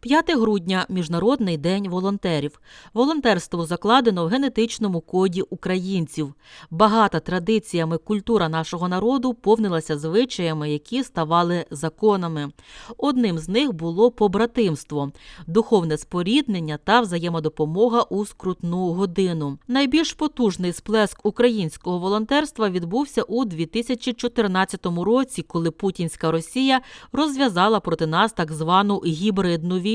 5 грудня Міжнародний день волонтерів. Волонтерство закладено в генетичному коді українців. Багата традиціями культура нашого народу повнилася звичаями, які ставали законами. Одним з них було побратимство, духовне споріднення та взаємодопомога у скрутну годину. Найбільш потужний сплеск українського волонтерства відбувся у 2014 році, коли путінська Росія розв'язала проти нас так звану гібридну війну.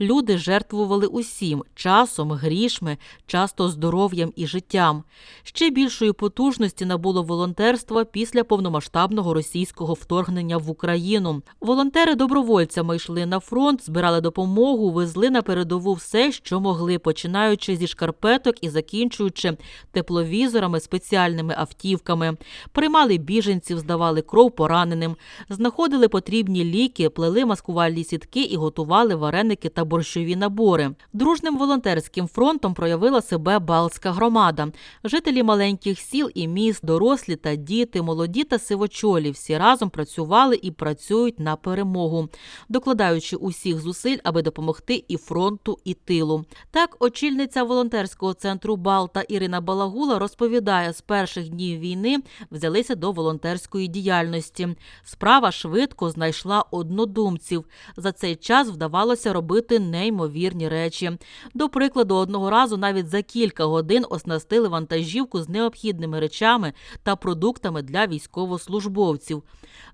Люди жертвували усім часом, грішми, часто здоров'ям і життям. Ще більшої потужності набуло волонтерство після повномасштабного російського вторгнення в Україну. Волонтери добровольцями йшли на фронт, збирали допомогу, везли на передову все, що могли, починаючи зі шкарпеток і закінчуючи тепловізорами, спеціальними автівками. Приймали біженців, здавали кров пораненим, знаходили потрібні ліки, плели маскувальні сітки і готували вареники та борщові набори. Дружним волонтерським фронтом проявила себе Балтська громада. Жителі маленьких сіл і міст, дорослі та діти, молоді та сивочолі всі разом працювали і працюють на перемогу, докладаючи усіх зусиль, аби допомогти і фронту, і тилу. Так, очільниця волонтерського центру Балта Ірина Балагула розповідає, з перших днів війни взялися до волонтерської діяльності. Справа швидко знайшла однодумців. За цей час вдавалося робити неймовірні речі. До прикладу, одного разу навіть за кілька годин оснастили вантажівку з необхідними речами та продуктами для військовослужбовців.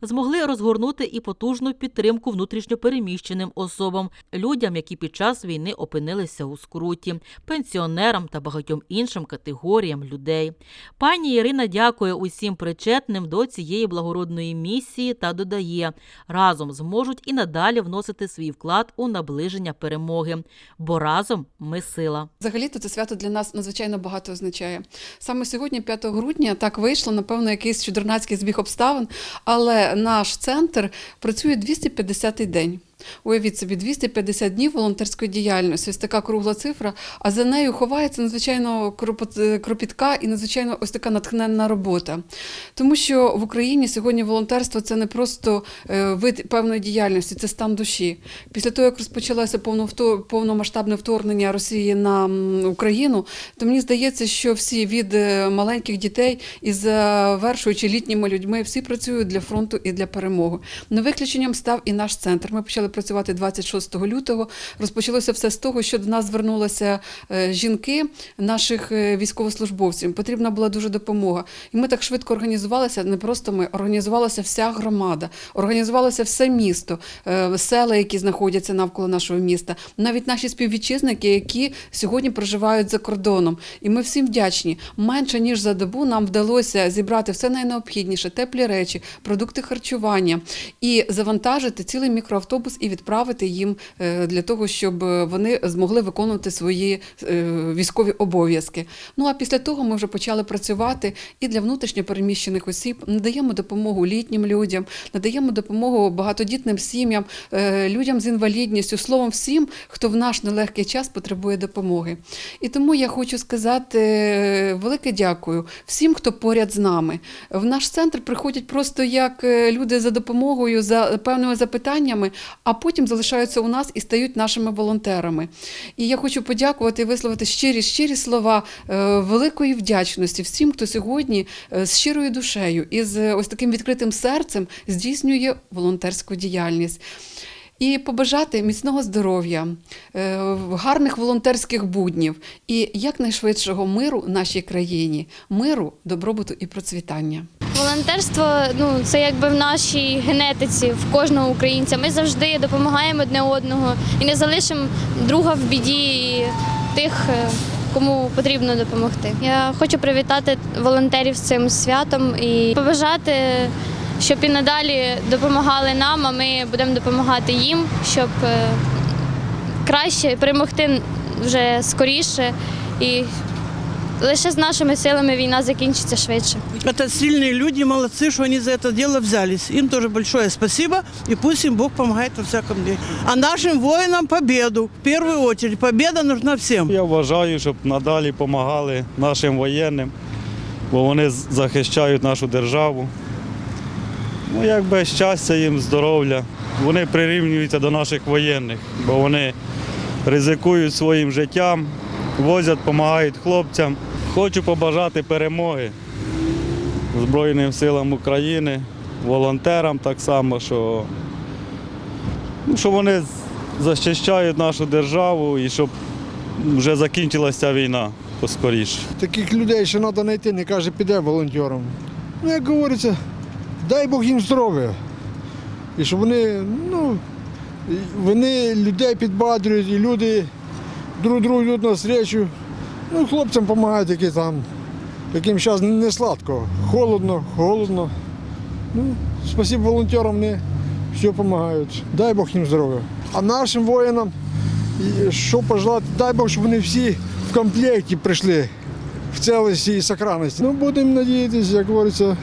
Змогли розгорнути і потужну підтримку внутрішньопереміщеним особам, людям, які під час війни опинилися у скруті, пенсіонерам та багатьом іншим категоріям людей. Пані Ірина дякує усім причетним до цієї благородної місії та додає, разом зможуть і надалі вносити свій вклад у наближення перемоги, бо разом ми сила. Взагалі-то це свято для нас надзвичайно багато означає. Саме сьогодні, 5 грудня, так вийшло, напевно, якийсь чудернацький збіг обставин, але наш центр працює 250-й день. Уявіть собі, 250 днів волонтерської діяльності. Ось така кругла цифра, а за нею ховається надзвичайно кропітка і надзвичайно ось така натхненна робота. Тому що в Україні сьогодні волонтерство це не просто е, вид певної діяльності, це стан душі. Після того, як розпочалося повномасштабне вторгнення Росії на Україну, то мені здається, що всі від е, маленьких дітей і завершуючи літніми людьми, всі працюють для фронту і для перемоги. Не виключенням став і наш центр. Ми почали працювати 26 лютого. Розпочалося все з того, що до нас звернулися е, жінки наших е, військовослужбовців. Потрібна була дуже допомога. І ми так швидко організувалися. Не просто ми організувалася вся громада, організувалося все місто, е, села, які знаходяться навколо нашого міста, навіть наші співвітчизники, які сьогодні проживають за кордоном. І ми всім вдячні. Менше ніж за добу нам вдалося зібрати все найнеобхідніше, теплі речі, продукти харчування і завантажити цілий мікроавтобус і відправити їм е, для того, щоб е, вони змогли виконувати свої е, військові обов'язки. Ну а після того ми вже почали працювати і для внутрішньопереміщених осіб надаємо допомогу літнім людям, надаємо допомогу багатодітним сім'ям, людям з інвалідністю, словом, всім, хто в наш нелегкий час потребує допомоги. І тому я хочу сказати велике дякую всім, хто поряд з нами. В наш центр приходять просто як люди за допомогою, за певними запитаннями, а потім залишаються у нас і стають нашими волонтерами. І я хочу подякувати і висловити щирі, щирі слова е, великої вдячності всім, хто сьогодні е, з щирою душею і з ось таким відкритим серцем здійснює волонтерську діяльність. І побажати міцного здоров'я, е, гарних волонтерських буднів і якнайшвидшого миру нашій країні, миру, добробуту і процвітання. Волонтерство ну це якби в нашій генетиці в кожного українця. Ми завжди допомагаємо одне одного і не залишимо друга в біді тих, е, кому потрібно допомогти. Я хочу привітати волонтерів з цим святом і побажати, щоб і надалі допомагали нам, а ми будемо допомагати їм, щоб е, краще перемогти вже скоріше і лише з нашими силами війна закінчиться швидше. Это сильные люди, молодцы, что они за это дело взялись. Им тоже большое спасибо, и пусть им Бог помогает во всяком деле. А нашим воинам победу. В первую очередь, победа нужна всем. Я вважаю, щоб надалі допомагали нашим воєнним, бо вони з- захищають нашу державу. Ну, якби щастя їм, здоров'я, вони прирівнюються до наших воєнних, бо вони ризикують своїм життям, возять, допомагають хлопцям. Хочу побажати перемоги Збройним силам України, волонтерам так само, що, ну, що вони захищають нашу державу і щоб вже закінчилася війна поскоріше. Таких людей ще треба знайти, не каже, піде волонтером. Ну, як говориться, дай Бог їм здоров'я. І щоб вони, ну, вони людей підбадрюють, і люди друг другу йдуть на зустрічу. Ну, хлопцям допомагають, які там, яким зараз не сладко, холодно, голодно. Ну, спасибо волонтерам, вони все допомагають. Дай Бог їм здоров'я. А нашим воїнам, що пожелати, дай Бог, щоб вони всі в комплекті прийшли в цілості і сохранності. Ну, будемо надіятися, як говориться,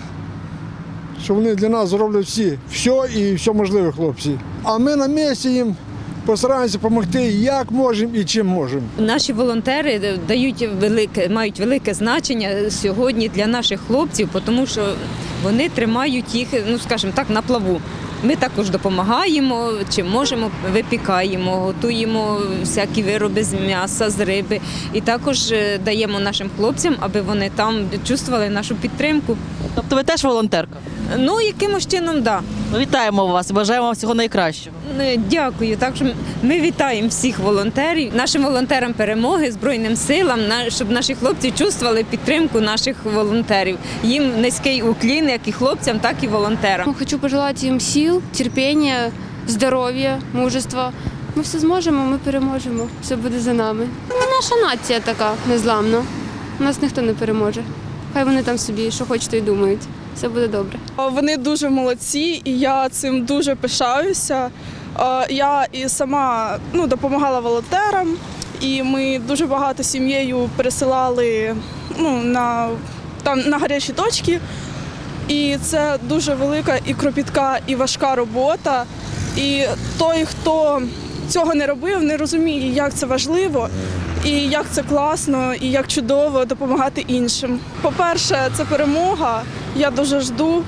що вони для нас зроблять всі, все і все можливе, хлопці. А ми на місці їм постараємося допомогти, як можемо і чим можемо. Наші волонтери дають велике, мають велике значення сьогодні для наших хлопців, тому що вони тримають їх, ну скажімо так, на плаву. Ми також допомагаємо, чим можемо, випікаємо, готуємо всякі вироби з м'яса, з риби. І також е, даємо нашим хлопцям, аби вони там чувствували нашу підтримку. Тобто ви теж волонтерка? Ну, якимось чином, так. Да. Ну, Вітаємо вас, бажаємо вам всього найкращого. Е, Дякую. Так що ми вітаємо всіх волонтерів, нашим волонтерам перемоги, Збройним силам, на- щоб наші хлопці чувствували підтримку наших волонтерів. Їм низький уклін, як і хлопцям, так і волонтерам. Ну, Хочу пожелати їм сил, терпіння, здоров'я, мужества. Ми все зможемо, ми переможемо. Все буде за нами. Наша нація така незламна. Нас ніхто не переможе. Хай вони там собі що хочуть, й думають. Все буде добре. Вони дуже молодці, і я цим дуже пишаюся. Я і сама ну, допомагала волонтерам, і ми дуже багато сім'єю пересилали ну, на, там, на гарячі точки. І це дуже велика і кропітка, і важка робота. І той, хто цього не робив, не розуміє, як це важливо, і як це класно, і як чудово допомагати іншим. По-перше, це перемога. Я дуже жду,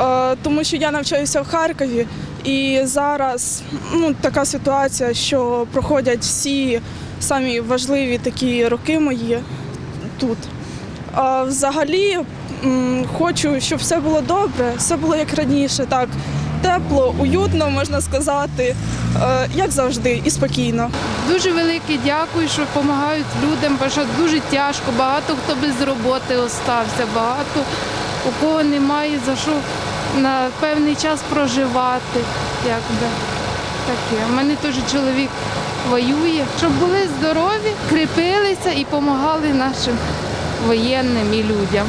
е, тому що я навчаюся в Харкові, і зараз ну, така ситуація, що проходять всі самі важливі такі роки мої тут. А взагалі хочу, щоб все було добре, все було як раніше, так тепло, уютно, можна сказати, як завжди, і спокійно. Дуже велике дякую, що допомагають людям, бо що дуже тяжко. Багато хто без роботи остався, багато у кого немає за що на певний час проживати. Якби. Таке. У мене теж чоловік воює, щоб були здорові, кріпилися і допомагали нашим воєнним і людям.